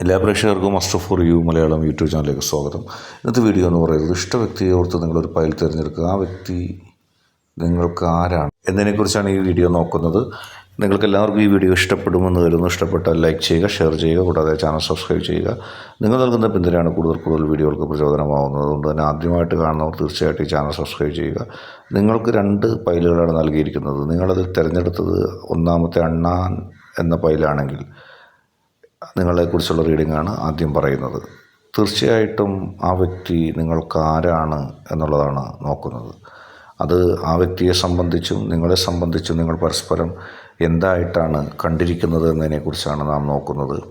എല്ലാ പ്രേക്ഷകർക്കും master for you Malayalam YouTube ചാനലിലേക്ക് സ്വാഗതം. ഇന്നത്തെ വീഡിയോ എന്ന് പറയുന്നത് ഇഷ്ട വ്യക്തിയെ ഓർത്ത് നിങ്ങളൊരു ഫയൽ തിരഞ്ഞെടുക്കുക. ആ വ്യക്തി നിങ്ങൾക്ക് ആരാണ്? എന്നതിനെക്കുറിച്ചാണ് ഈ വീഡിയോ നോക്കുന്നത്. നിങ്ങൾക്ക് എല്ലാവർക്കും ഈ വീഡിയോ ഇഷ്ടപ്പെടുമെന്ന് കരുതുന്നു. ഇഷ്ടപ്പെട്ടാൽ ലൈക്ക് ചെയ്യുക ഷെയർ ചെയ്യുക കൂടാതെ ചാനൽ സബ്സ്ക്രൈബ് ചെയ്യുക. നിങ്ങൾ നൽകുന്ന പിന്തുണയാണ് കൂടുതൽ കൂടുതൽ വീഡിയോകൾക്ക് പ്രചോദനമാകുന്നത് അതുകൊണ്ട് തന്നെ ആദ്യമായിട്ട് കാണുന്നവർ തീർച്ചയായിട്ടും ഈ ചാനൽ സബ്സ്ക്രൈബ് ചെയ്യുക. നിങ്ങൾക്ക് രണ്ട് ഫയലുകളാണ് നൽകിയിരിക്കുന്നത്. നിങ്ങളതിൽ തിരഞ്ഞെടുത്തത് ഒന്നാമത്തെ അണ്ണാൻ എന്ന ഫയലാണെങ്കിൽ നിങ്ങളെക്കുറിച്ചുള്ള റീഡിംഗ് ആണ് ആദ്യം പറയുന്നത്. തീർച്ചയായിട്ടും ആ വ്യക്തി നിങ്ങൾക്ക് ആരാണ് എന്നുള്ളതാണ് നോക്കുന്നത്. അത് ആ വ്യക്തിയെ സംബന്ധിച്ചും നിങ്ങളെ സംബന്ധിച്ചും നിങ്ങൾ പരസ്പരം എന്തായിട്ടാണ് കണ്ടിരിക്കുന്നത് എന്നതിനെക്കുറിച്ചാണ് നാം നോക്കുന്നത്.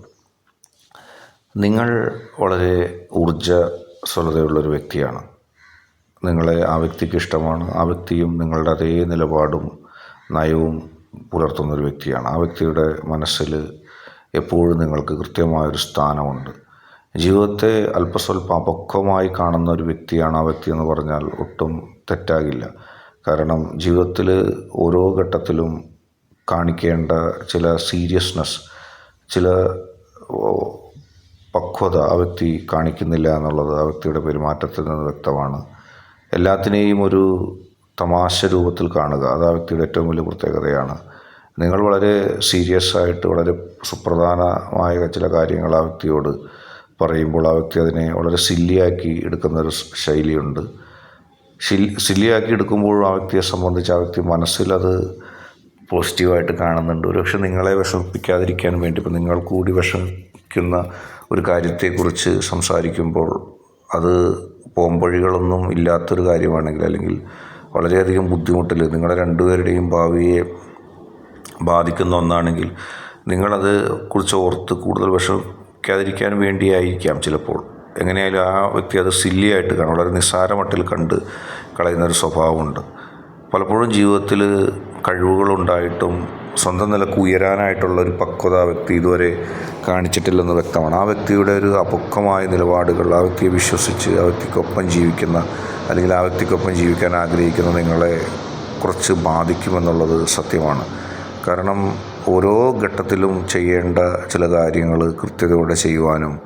നിങ്ങൾ വളരെ ഊർജസ്വലതയുള്ളൊരു വ്യക്തിയാണ്. നിങ്ങളെ ആ വ്യക്തിക്ക് ഇഷ്ടമാണ്. ആ വ്യക്തിയും നിങ്ങളുടെ അതേ നിലപാടും നയവും പുലർത്തുന്നൊരു വ്യക്തിയാണ്. ആ വ്യക്തിയുടെ മനസ്സിൽ എപ്പോഴും നിങ്ങൾക്ക് കൃത്യമായൊരു സ്ഥാനമുണ്ട്. ജീവിതത്തെ അല്പസ്വല്പം അപക്വമായി കാണുന്ന ഒരു വ്യക്തിയാണ് ആ വ്യക്തി എന്ന് പറഞ്ഞാൽ ഒട്ടും തെറ്റാകില്ല. കാരണം ജീവിതത്തിൽ ഓരോ ഘട്ടത്തിലും കാണിക്കേണ്ട ചില സീരിയസ്നെസ് ചില പക്വത ആ വ്യക്തി കാണിക്കുന്നില്ല എന്നുള്ളത് ആ വ്യക്തിയുടെ പെരുമാറ്റത്തിൽ നിന്ന് വ്യക്തമാണ്. എല്ലാത്തിനെയും ഒരു തമാശ രൂപത്തിൽ കാണുക അത് ആ വ്യക്തിയുടെ ഏറ്റവും വലിയ പ്രത്യേകതയാണ്. നിങ്ങൾ വളരെ സീരിയസ് ആയിട്ട് വളരെ സുപ്രധാനമായ ചില കാര്യങ്ങൾ ആ വ്യക്തിയോട് പറയുമ്പോൾ ആ വ്യക്തി അതിനെ വളരെ സില്ലിയാക്കി എടുക്കുന്നൊരു ശൈലിയുണ്ട്. ശിൽ സില്ലിയാക്കി എടുക്കുമ്പോഴും ആ വ്യക്തിയെ സംബന്ധിച്ച് ആ വ്യക്തി മനസ്സിലത് പോസിറ്റീവായിട്ട് കാണുന്നുണ്ട്. ഒരുപക്ഷെ നിങ്ങളെ വിഷമിപ്പിക്കാതിരിക്കാൻ വേണ്ടി ഇപ്പം നിങ്ങൾ കൂടി വിഷമിക്കുന്ന ഒരു കാര്യത്തെക്കുറിച്ച് സംസാരിക്കുമ്പോൾ അത് പോംവഴികളൊന്നും ഇല്ലാത്തൊരു കാര്യമാണെങ്കിൽ അല്ലെങ്കിൽ വളരെയധികം ബുദ്ധിമുട്ടിൽ നിങ്ങളെ രണ്ടുപേരുടെയും ഭാവിയെ ബാധിക്കുന്ന ഒന്നാണെങ്കിൽ നിങ്ങളത് കുറിച്ച് ഓർത്ത് കൂടുതൽ വിഷമിക്കാതിരിക്കാൻ വേണ്ടിയായിരിക്കാം ചിലപ്പോൾ. എങ്ങനെയായാലും ആ വ്യക്തി അത് സില്ലിയായിട്ട് കാണും. വളരെ നിസ്സാരമട്ടിൽ കണ്ട് കളയുന്നൊരു സ്വഭാവമുണ്ട്. പലപ്പോഴും ജീവിതത്തിൽ കഴിവുകളുണ്ടായിട്ടും സ്വന്തം നിലയ്ക്ക് ഉയരാനായിട്ടുള്ള ഒരു പക്വത വ്യക്തി ഇതുവരെ കാണിച്ചിട്ടില്ലെന്ന് വ്യക്തമാണ്. ആ വ്യക്തിയുടെ ഒരു അപക്വമായ നിലപാടുകൾ ആ വ്യക്തിയെ വിശ്വസിച്ച് ആ വ്യക്തിക്കൊപ്പം ജീവിക്കുന്ന അല്ലെങ്കിൽ ആ വ്യക്തിക്കൊപ്പം ജീവിക്കാൻ ആഗ്രഹിക്കുന്ന നിങ്ങളെ കുറച്ച് ബാധിക്കുമെന്നുള്ളത് സത്യമാണ്. കാരണം ഓരോ ഘട്ടത്തിലും ചെയ്യേണ്ട ചില കാര്യങ്ങൾ കൃത്യതയോടെ ചെയ്യുവാനും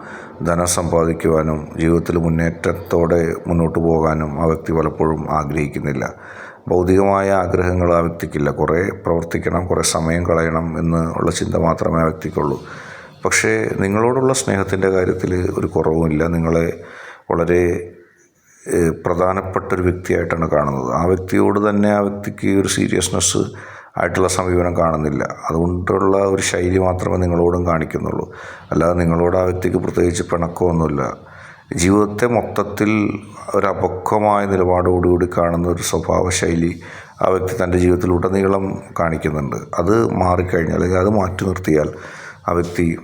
ധനം സമ്പാദിക്കുവാനും ജീവിതത്തിൽ മുന്നേറ്റത്തോടെ മുന്നോട്ട് പോകാനും ആ വ്യക്തി പലപ്പോഴും ആഗ്രഹിക്കുന്നില്ല. ഭൗതികമായ ആഗ്രഹങ്ങൾ ആ വ്യക്തിക്കില്ല. കുറേ പ്രവർത്തിക്കണം കുറേ സമയം കളയണം എന്ന് ഉള്ള ചിന്ത മാത്രമേ ആ വ്യക്തിക്കുള്ളൂ. പക്ഷേ നിങ്ങളോടുള്ള സ്നേഹത്തിന്റെ കാര്യത്തിൽ ഒരു കുറവുമില്ല. നിങ്ങളെ വളരെ പ്രധാനപ്പെട്ട ഒരു വ്യക്തിയായിട്ടാണ് കാണുന്നത്. ആ വ്യക്തിയോട് തന്നെ ആ വ്യക്തിക്ക് ഒരു സീരിയസ്നെസ് ആയിട്ടുള്ള സമീപനം കാണുന്നില്ല. അതുകൊണ്ടുള്ള ഒരു ശൈലി മാത്രമേ നിങ്ങളോടും കാണിക്കുന്നുള്ളൂ. അല്ലാതെ നിങ്ങളോട് ആ വ്യക്തിക്ക് പ്രത്യേകിച്ച് പിണക്കമൊന്നുമില്ല. ജീവിതത്തെ മൊത്തത്തിൽ ഒരു അപക്വമായ നിലപാടോടുകൂടി കാണുന്ന ഒരു സ്വഭാവ ശൈലി ആ വ്യക്തി തന്റെ ജീവിതത്തിലുടനീളം കാണിക്കുന്നുണ്ട്. അത് മാറിക്കഴിഞ്ഞാൽ അല്ലെങ്കിൽ അത് മാറ്റി നിർത്തിയാൽ ആ വ്യക്തി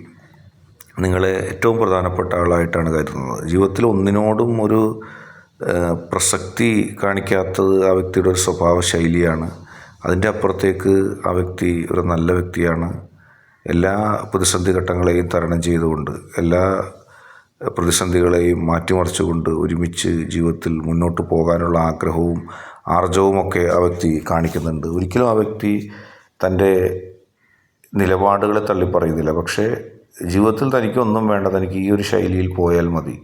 നിങ്ങളെ ഏറ്റവും പ്രധാനപ്പെട്ട ആളായിട്ടാണ് കരുതുന്നത്. ജീവിതത്തിൽ ഒന്നിനോടും ഒരു പ്രസക്തി കാണിക്കാത്തത് ആ വ്യക്തിയുടെ ഒരു സ്വഭാവ ശൈലിയാണ് അതിന്റെ അപ്പുറത്തേക്ക് ആ വ്യക്തി ഒരു നല്ല വ്യക്തിയാണ്. എല്ലാ പ്രതിസന്ധി ഘട്ടങ്ങളെയും തരണം ചെയ്തുകൊണ്ട് എല്ലാ പ്രതിസന്ധികളെയും മാറ്റിമറിച്ചുകൊണ്ട് ഒരുമിച്ച് ജീവിതത്തിൽ മുന്നോട്ട് പോകാനുള്ള ആഗ്രഹവും ആർജവുമൊക്കെ ആ വ്യക്തി കാണിക്കുന്നുണ്ട്. ഒരിക്കലും ആ വ്യക്തി തന്റെ നിലപാടുകളെ തള്ളിപ്പറയുന്നില്ല. പക്ഷേ ജീവിതത്തിൽ തനിക്കൊന്നും വേണ്ട തനിക്ക് ഈ ഒരു ശൈലിയിൽ പോയാൽ മതി.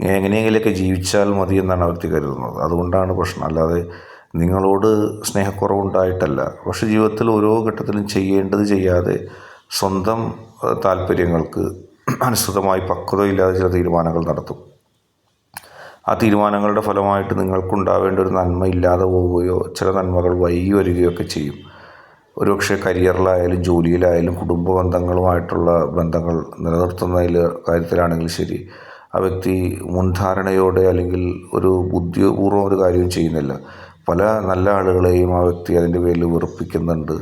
എങ്ങനെയെങ്കിലുമൊക്കെ ജീവിച്ചാൽ മതി എന്നാണ് വ്യക്തി കരുതുന്നത്. അതുകൊണ്ടാണ് പ്രശ്നം. അല്ലാതെ നിങ്ങളോട് സ്നേഹക്കുറവുണ്ടായിട്ടല്ല. പക്ഷെ ജീവിതത്തിൽ ഓരോ ഘട്ടത്തിലും ചെയ്യേണ്ടത് ചെയ്യാതെ സ്വന്തം താല്പര്യങ്ങൾക്ക് അനുസൃതമായി പക്വതയില്ലാതെ ചില തീരുമാനങ്ങൾ നടത്തും. ആ തീരുമാനങ്ങളുടെ ഫലമായിട്ട് നിങ്ങൾക്കുണ്ടാവേണ്ട ഒരു നന്മ ഇല്ലാതെ പോവുകയോ ചില നന്മകൾ വൈകി വരികയോ ഒക്കെ ചെയ്യും. ഒരുപക്ഷെ കരിയറിലായാലും ജോലിയിലായാലും കുടുംബ ബന്ധങ്ങളുമായിട്ടുള്ള ബന്ധങ്ങൾ നിലനിർത്തുന്നതിൽ കാര്യത്തിലാണെങ്കിൽ ശരി ആ വ്യക്തി മുൻധാരണയോടെ അല്ലെങ്കിൽ ഒരു ബുദ്ധിപൂർവം ഒരു കാര്യവും ചെയ്യുന്നില്ല. പല നല്ല ആളുകളെയും ആ വ്യക്തി അതിന്റെ പേരിൽ വെറുപ്പിക്കുന്നുണ്ട്.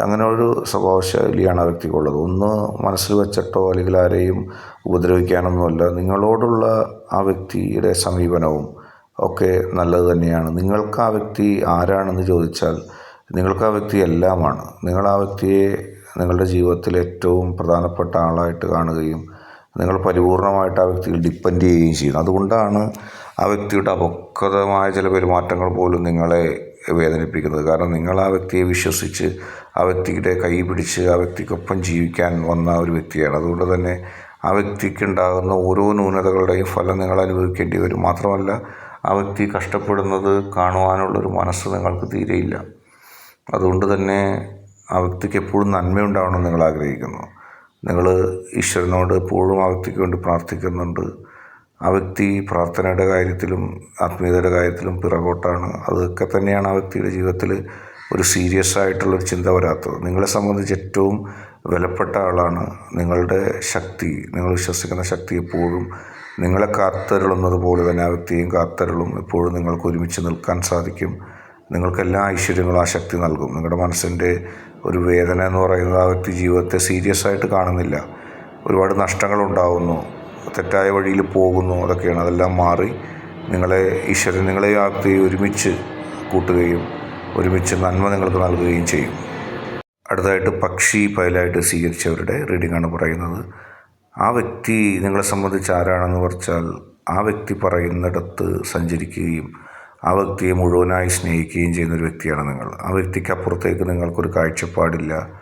അങ്ങനെ ഒരു സ്വഭാവശൈലിയാണ് ആ വ്യക്തിക്കുള്ളത്. ഒന്ന് മനസ്സിൽ വെച്ചിട്ടോ അല്ലെങ്കിൽ ആരെയും ഉപദ്രവിക്കാനൊന്നുമല്ല. നിങ്ങളോടുള്ള ആ വ്യക്തിയുടെ സമീപനവും ഒക്കെ നല്ലത് തന്നെയാണ്. നിങ്ങൾക്ക് ആ വ്യക്തി ആരാണെന്ന് ചോദിച്ചാൽ നിങ്ങൾക്ക് ആ വ്യക്തി എല്ലാമാണ്. നിങ്ങൾ ആ വ്യക്തിയെ നിങ്ങളുടെ ജീവിതത്തിൽ ഏറ്റവും പ്രധാനപ്പെട്ട ആളായിട്ട് കാണുകയും നിങ്ങൾ പരിപൂർണമായിട്ട് ആ വ്യക്തിയിൽ ഡിപ്പെൻഡ് ചെയ്യുകയും ചെയ്യുന്നു. അതുകൊണ്ടാണ് ആ വ്യക്തിയുടെ അപക്വതമായ ചില പെരുമാറ്റങ്ങൾ പോലും നിങ്ങളെ വേദനിപ്പിക്കുന്നത്. കാരണം നിങ്ങൾ ആ വ്യക്തിയെ വിശ്വസിച്ച് ആ വ്യക്തിയുടെ കൈ പിടിച്ച് ആ വ്യക്തിക്കൊപ്പം ജീവിക്കാൻ വന്ന ഒരു വ്യക്തിയാണ്. അതുകൊണ്ട് തന്നെ ആ വ്യക്തിക്കുണ്ടാകുന്ന ഓരോ ന്യൂനതകളുടെയും ഫലം നിങ്ങൾ അനുഭവിക്കേണ്ടി വരും. മാത്രമല്ല ആ വ്യക്തി കഷ്ടപ്പെടുന്നത് കാണുവാനുള്ളൊരു മനസ്സ് നിങ്ങൾക്ക് തീരെയില്ല. അതുകൊണ്ട് തന്നെ ആ വ്യക്തിക്ക് എപ്പോഴും നന്മയുണ്ടാവണമെന്ന് നിങ്ങൾ ആഗ്രഹിക്കുന്നു. നിങ്ങൾ ഈശ്വരനോട് എപ്പോഴും ആ വ്യക്തിക്ക് വേണ്ടി പ്രാർത്ഥിക്കുന്നുണ്ട്. ആ വ്യക്തി പ്രാർത്ഥനയുടെ കാര്യത്തിലും ആത്മീയതയുടെ കാര്യത്തിലും പിറകോട്ടാണ്. അതൊക്കെ തന്നെയാണ് ആ വ്യക്തിയുടെ ജീവിതത്തിൽ ഒരു സീരിയസ് ആയിട്ടുള്ളൊരു ചിന്ത വരാത്തത്. നിങ്ങളെ സംബന്ധിച്ച് ഏറ്റവും വിലപ്പെട്ട ആളാണ് നിങ്ങളുടെ ശക്തി. നിങ്ങൾ വിശ്വസിക്കുന്ന ശക്തി എപ്പോഴും നിങ്ങളെ കാത്തരുളുന്നത് പോലെ തന്നെ ആ വ്യക്തിയും കാത്തരുളും. എപ്പോഴും നിങ്ങൾക്ക് ഒരുമിച്ച് നിൽക്കാൻ സാധിക്കും. നിങ്ങൾക്ക് എല്ലാ ഐശ്വര്യങ്ങളും ആ ശക്തി നൽകും. നിങ്ങളുടെ മനസ്സിന്റെ ഒരു വേദന എന്ന് പറയുന്നത് ആ വ്യക്തി ജീവിതത്തെ സീരിയസ് ആയിട്ട് കാണുന്നില്ല. ഒരുപാട് നഷ്ടങ്ങളുണ്ടാവുന്നു. തെറ്റായ വഴിയിൽ പോകുന്നു അതൊക്കെയാണ്. അതെല്ലാം മാറി നിങ്ങളെ ഈശ്വരൻ നിങ്ങളെ ആ ഒരുമിച്ച് കൂട്ടുകയും ഒരുമിച്ച് നന്മ നിങ്ങൾക്ക് നൽകുകയും ചെയ്യും. അടുത്തതായിട്ട് പക്ഷി പയലായിട്ട് സ്വീകരിച്ചവരുടെ റീഡിംഗ് ആണ് പറയുന്നത്. ആ വ്യക്തി നിങ്ങളെ സംബന്ധിച്ച് ആരാണെന്ന് വെച്ചാൽ ആ വ്യക്തി പറയുന്നിടത്ത് സഞ്ചരിക്കുകയും ആ വ്യക്തിയെ മുഴുവനായി സ്നേഹിക്കുകയും ചെയ്യുന്ന ഒരു വ്യക്തിയാണ് നിങ്ങൾ. ആ വ്യക്തിക്ക് അപ്പുറത്തേക്ക് നിങ്ങൾക്കൊരു കാഴ്ചപ്പാടില്ല.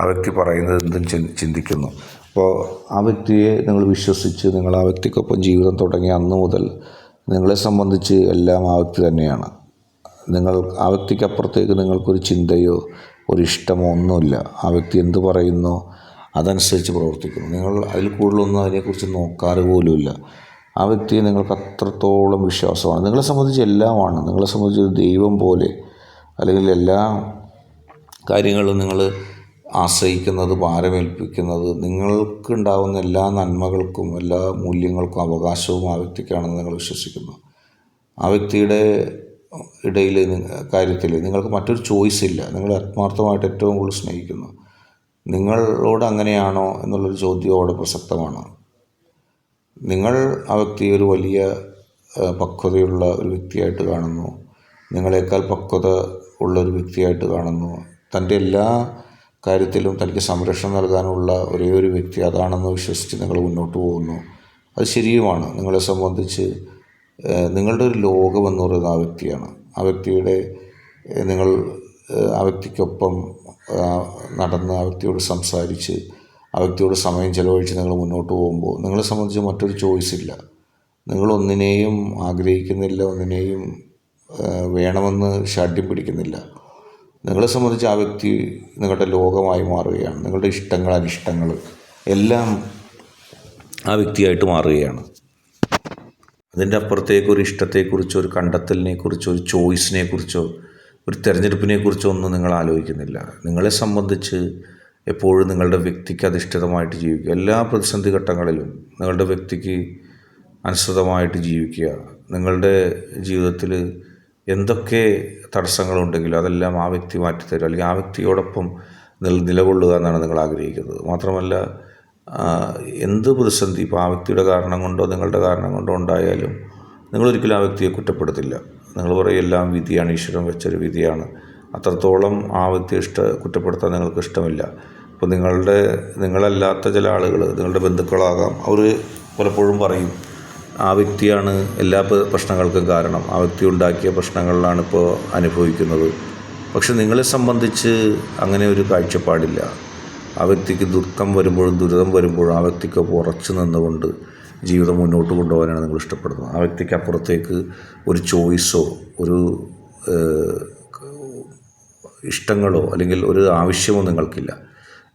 ആ വ്യക്തി പറയുന്നത് എന്തും ചിന്തി- ചിന്തിക്കുന്നു. അപ്പോൾ ആ വ്യക്തിയെ നിങ്ങൾ വിശ്വസിച്ച് നിങ്ങൾ ആ വ്യക്തിക്കൊപ്പം ജീവിതം തുടങ്ങിയ അന്ന് മുതൽ നിങ്ങളെ സംബന്ധിച്ച് എല്ലാം ആ വ്യക്തി തന്നെയാണ്. നിങ്ങൾ ആ വ്യക്തിക്കപ്പുറത്തേക്ക് നിങ്ങൾക്കൊരു ചിന്തയോ ഒരു ഇഷ്ടമോ ഒന്നുമില്ല. ആ വ്യക്തി എന്ത് പറയുന്നോ അതനുസരിച്ച് പ്രവർത്തിക്കുന്നു. നിങ്ങൾ അതിൽ കൂടുതലൊന്നും അതിനെക്കുറിച്ച് നോക്കാറ് പോലുമില്ല. ആ വ്യക്തിയെ നിങ്ങൾക്ക് അത്രത്തോളം വിശ്വാസമാണ്. നിങ്ങളെ സംബന്ധിച്ച് എല്ലാമാണ്. നിങ്ങളെ സംബന്ധിച്ച് ഒരു ദൈവം പോലെ. അല്ലെങ്കിൽ എല്ലാ കാര്യങ്ങളും നിങ്ങൾ ആശ്രയിക്കുന്നത് ഭാരമേൽപ്പിക്കുന്നത് നിങ്ങൾക്കുണ്ടാവുന്ന എല്ലാ നന്മകൾക്കും എല്ലാ മൂല്യങ്ങൾക്കും അവകാശവും ആ വ്യക്തിക്കാണെന്ന് നിങ്ങൾ വിശ്വസിക്കുന്നു. ആ വ്യക്തിയുടെ ഇടയിൽ കാര്യത്തിൽ നിങ്ങൾക്ക് മറ്റൊരു ചോയ്സ് ഇല്ല. നിങ്ങൾ ആത്മാർത്ഥമായിട്ട് ഏറ്റവും കൂടുതൽ സ്നേഹിക്കുന്നു. നിങ്ങളോട് അങ്ങനെയാണോ എന്നുള്ളൊരു ചോദ്യം അവിടെ പ്രസക്തമാണ്. നിങ്ങൾ ആ വ്യക്തി ഒരു വലിയ പക്വതയുള്ള ഒരു വ്യക്തിയായിട്ട് കാണുന്നു. നിങ്ങളെക്കാൾ പക്വത ഉള്ള ഒരു വ്യക്തിയായിട്ട് കാണുന്നു. തന്റെ എല്ലാ കാര്യത്തിലും തനിക്ക് സംരക്ഷണം നൽകാനുള്ള ഒരേ ഒരു വ്യക്തി അതാണെന്ന് വിശ്വസിച്ച് നിങ്ങൾ മുന്നോട്ട് പോകുന്നു. അത് ശരിയുമാണ്. നിങ്ങളെ സംബന്ധിച്ച് നിങ്ങളുടെ ഒരു ലോകം എന്ന് പറയുന്നത് ആ വ്യക്തിയാണ്. ആ വ്യക്തിയുടെ നിങ്ങൾ ആ വ്യക്തിക്കൊപ്പം നടന്ന് ആ വ്യക്തിയോട് സംസാരിച്ച് ആ വ്യക്തിയോട് സമയം ചിലവഴിച്ച് നിങ്ങൾ മുന്നോട്ട് പോകുമ്പോൾ നിങ്ങളെ സംബന്ധിച്ച് മറ്റൊരു ചോയ്സ് ഇല്ല. നിങ്ങൾ ഒന്നിനെയും ആഗ്രഹിക്കുന്നില്ല ഒന്നിനെയും വേണമെന്ന് ഷാഠ്യം പിടിക്കുന്നില്ല. നിങ്ങളെ സംബന്ധിച്ച് ആ വ്യക്തി നിങ്ങളുടെ ലോകമായി മാറുകയാണ്. നിങ്ങളുടെ ഇഷ്ടങ്ങൾ അനിഷ്ടങ്ങൾ എല്ലാം ആ വ്യക്തിയായിട്ട് മാറുകയാണ്. അതിന്റെ അപ്പുറത്തേക്ക് ഒരു ഇഷ്ടത്തെക്കുറിച്ചോ ഒരു കണ്ടെത്തലിനെ കുറിച്ചോ ഒരു ചോയ്സിനെ കുറിച്ചോ ഒരു തിരഞ്ഞെടുപ്പിനെ കുറിച്ചോ ഒന്നും നിങ്ങൾ ആലോചിക്കുന്നില്ല. നിങ്ങളെ സംബന്ധിച്ച് എപ്പോഴും നിങ്ങളുടെ വ്യക്തിക്ക് അധിഷ്ഠിതമായിട്ട് ജീവിക്കുക. എല്ലാ പ്രതിസന്ധി ഘട്ടങ്ങളിലും നിങ്ങളുടെ വ്യക്തിക്ക് അനുസൃതമായിട്ട് ജീവിക്കുക. നിങ്ങളുടെ ജീവിതത്തിൽ എന്തൊക്കെ തടസ്സങ്ങളുണ്ടെങ്കിലും അതെല്ലാം ആ വ്യക്തി മാറ്റിത്തരും. അല്ലെങ്കിൽ ആ വ്യക്തിയോടൊപ്പം നിൽ നിലകൊള്ളുക എന്നാണ് നിങ്ങൾ ആഗ്രഹിക്കുന്നത്. മാത്രമല്ല എന്ത് പ്രതിസന്ധി ഇപ്പോൾ ആ വ്യക്തിയുടെ കാരണം കൊണ്ടോ നിങ്ങളുടെ കാരണം കൊണ്ടോ ഉണ്ടായാലും നിങ്ങളൊരിക്കലും ആ വ്യക്തിയെ കുറ്റപ്പെടുത്തില്ല. നിങ്ങൾ പറയും എല്ലാം വിധിയാണ് ഈശ്വരൻ വെച്ചൊരു വിധിയാണ്. അത്രത്തോളം ആ വ്യക്തി ഇഷ്ട കുറ്റപ്പെടുത്താൻ നിങ്ങൾക്ക് ഇഷ്ടമില്ല. അപ്പോൾ നിങ്ങളുടെ നിങ്ങളല്ലാത്ത ചില ആളുകൾ നിങ്ങളുടെ ബന്ധുക്കളാകാം അവർ പലപ്പോഴും പറയും ആ വ്യക്തിയാണ് എല്ലാ പ്രശ്നങ്ങൾക്കും കാരണം. ആ വ്യക്തി ഉണ്ടാക്കിയ പ്രശ്നങ്ങളിലാണ് ഇപ്പോൾ അനുഭവിക്കുന്നത്. പക്ഷെ നിങ്ങളെ സംബന്ധിച്ച് അങ്ങനെ ഒരു കാഴ്ചപ്പാടില്ല. ആ വ്യക്തിക്ക് ദുഃഖം വരുമ്പോഴും ദുരിതം വരുമ്പോഴും ആ വ്യക്തിക്ക് ഉറച്ചു നിന്നുകൊണ്ട് ജീവിതം മുന്നോട്ട് കൊണ്ടുപോകാനാണ് നിങ്ങൾ ഇഷ്ടപ്പെടുന്നത്. ആ വ്യക്തിക്ക് അപ്പുറത്തേക്ക് ഒരു ചോയ്സോ ഒരു ഇഷ്ടങ്ങളോ അല്ലെങ്കിൽ ഒരു ആവശ്യമോ നിങ്ങൾക്കില്ല.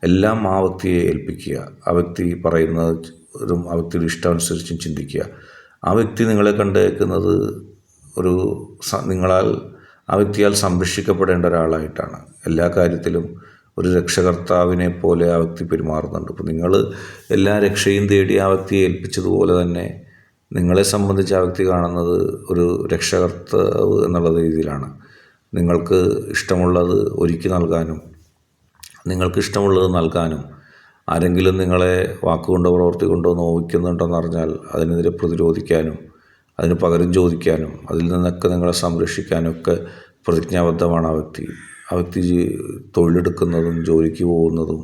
എല്ലാം ആ വ്യക്തിയെ ഏൽപ്പിക്കുക. ആ വ്യക്തി പറയുന്നതും ആ വ്യക്തിയുടെ ഇഷ്ടമനുസരിച്ചും ചിന്തിക്കുക. ആ വ്യക്തി നിങ്ങളെ കണ്ടേക്കുന്നത് ഒരു നിങ്ങളാൽ ആ വ്യക്തിയാൽ സംരക്ഷിക്കപ്പെടേണ്ട ഒരാളായിട്ടാണ്. എല്ലാ കാര്യത്തിലും ഒരു രക്ഷകർത്താവിനെ പോലെ ആ വ്യക്തി പെരുമാറുന്നുണ്ട്. അപ്പോൾ നിങ്ങൾ എല്ലാ രക്ഷയും തേടി ആ വ്യക്തിയെ ഏൽപ്പിച്ചതുപോലെ തന്നെ നിങ്ങളെ സംബന്ധിച്ച് ആ വ്യക്തി കാണുന്നത് ഒരു രക്ഷകർത്താവ് എന്നുള്ള രീതിയിലാണ്. നിങ്ങൾക്ക് ഇഷ്ടമുള്ളത് ഒരുക്കി നൽകാനും നിങ്ങൾക്ക് ഇഷ്ടമുള്ളത് നൽകാനും ആരെങ്കിലും നിങ്ങളെ വാക്കുകൊണ്ടോ പ്രവൃത്തി കൊണ്ടോ നോവിക്കുന്നുണ്ടെന്ന് അറിഞ്ഞാൽ അതിനെതിരെ പ്രതിരോധിക്കാനും അതിന് പകരം ചോദിക്കാനും അതിൽ നിന്നൊക്കെ നിങ്ങളെ സംരക്ഷിക്കാനും ഒക്കെ പ്രതിജ്ഞാബദ്ധമാണ് ആ വ്യക്തി. ആ വ്യക്തി തൊഴിലെടുക്കുന്നതും ജോലിക്ക് പോകുന്നതും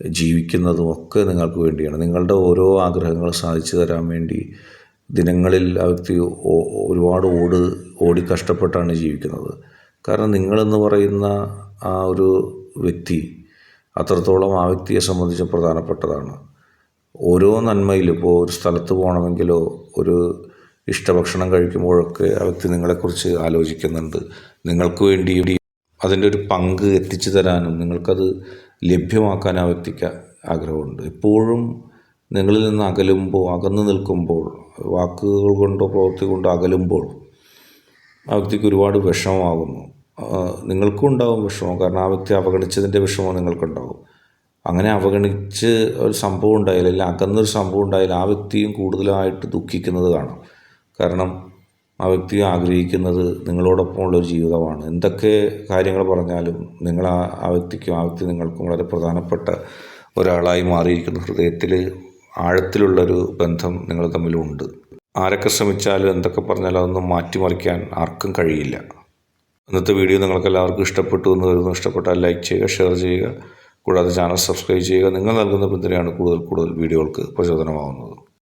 ജീവിക്കുന്നതും ഒക്കെ നിങ്ങൾക്ക് വേണ്ടിയാണ്. നിങ്ങളുടെ ഓരോ ആഗ്രഹങ്ങൾ സാധിച്ചു തരാൻ വേണ്ടി ദിനങ്ങളിൽ ആ വ്യക്തി ഒരുപാട് ഓട് ഓടി കഷ്ടപ്പെട്ടാണ് ജീവിക്കുന്നത്. കാരണം നിങ്ങളെന്ന് പറയുന്ന ആ ഒരു വ്യക്തി അത്രത്തോളം ആ വ്യക്തിയെ സംബന്ധിച്ച് പ്രധാനപ്പെട്ടതാണ്. ഓരോ നന്മയിലും ഇപ്പോൾ ഒരു സ്ഥലത്ത് പോകണമെങ്കിലോ ഒരു ഇഷ്ടഭക്ഷണം കഴിക്കുമ്പോഴൊക്കെ ആ വ്യക്തി നിങ്ങളെക്കുറിച്ച് ആലോചിക്കുന്നുണ്ട്. നിങ്ങൾക്ക് വേണ്ടി അതിന്റെ ഒരു പങ്ക് എത്തിച്ചു തരാനും നിങ്ങൾക്കത് ലഭ്യമാക്കാൻ ആ വ്യക്തിക്ക് ആഗ്രഹമുണ്ട്. എപ്പോഴും നിങ്ങളിൽ നിന്ന് അകലുമ്പോൾ അകന്നു നിൽക്കുമ്പോൾ വാക്കുകൾ കൊണ്ടോ പ്രവൃത്തി കൊണ്ടോ അകലുമ്പോൾ ആ വ്യക്തിക്ക് ഒരുപാട് വിഷമമാകുന്നു. നിങ്ങൾക്കും ഉണ്ടാവും വിഷമം. കാരണം ആ വ്യക്തി അവഗണിച്ചതിന്റെ വിഷമം നിങ്ങൾക്കുണ്ടാവും. അങ്ങനെ അവഗണിച്ച് ഒരു സംഭവം ഉണ്ടായാൽ അല്ലെങ്കിൽ അകന്നൊരു സംഭവം ഉണ്ടായാൽ ആ വ്യക്തിയും കൂടുതലായിട്ട് ദുഃഖിക്കുന്നത് കാണാം. കാരണം ആ വ്യക്തി ആഗ്രഹിക്കുന്നത് നിങ്ങളോടൊപ്പം ഒരു ജീവിതമാണ്. എന്തൊക്കെ കാര്യങ്ങൾ പറഞ്ഞാലും നിങ്ങൾ ആ ആ വ്യക്തിക്കും ആ വ്യക്തി നിങ്ങൾക്കും വളരെ പ്രധാനപ്പെട്ട ഒരാളായി മാറിയിരിക്കുന്ന. ഹൃദയത്തിൽ ആഴത്തിലുള്ളൊരു ബന്ധം നിങ്ങൾ തമ്മിലുണ്ട്. ആരൊക്കെ ശ്രമിച്ചാലും എന്തൊക്കെ പറഞ്ഞാലും അതൊന്നും മാറ്റിമറിക്കാൻ ആർക്കും കഴിയില്ല. ഇന്നത്തെ വീഡിയോ നിങ്ങൾക്ക് എല്ലാവർക്കും ഇഷ്ടപ്പെട്ടു എന്ന് വരുന്നു ഇഷ്ടപ്പെട്ടാൽ ലൈക്ക് ചെയ്യുക ഷെയർ ചെയ്യുക. കൂടാതെ ചാനൽ സബ്സ്ക്രൈബ് ചെയ്യുക. നിങ്ങൾ നൽകുന്ന പിന്തുണയാണ് കൂടുതൽ കൂടുതൽ വീഡിയോകൾക്ക് പ്രചോദനമാവുന്നത്.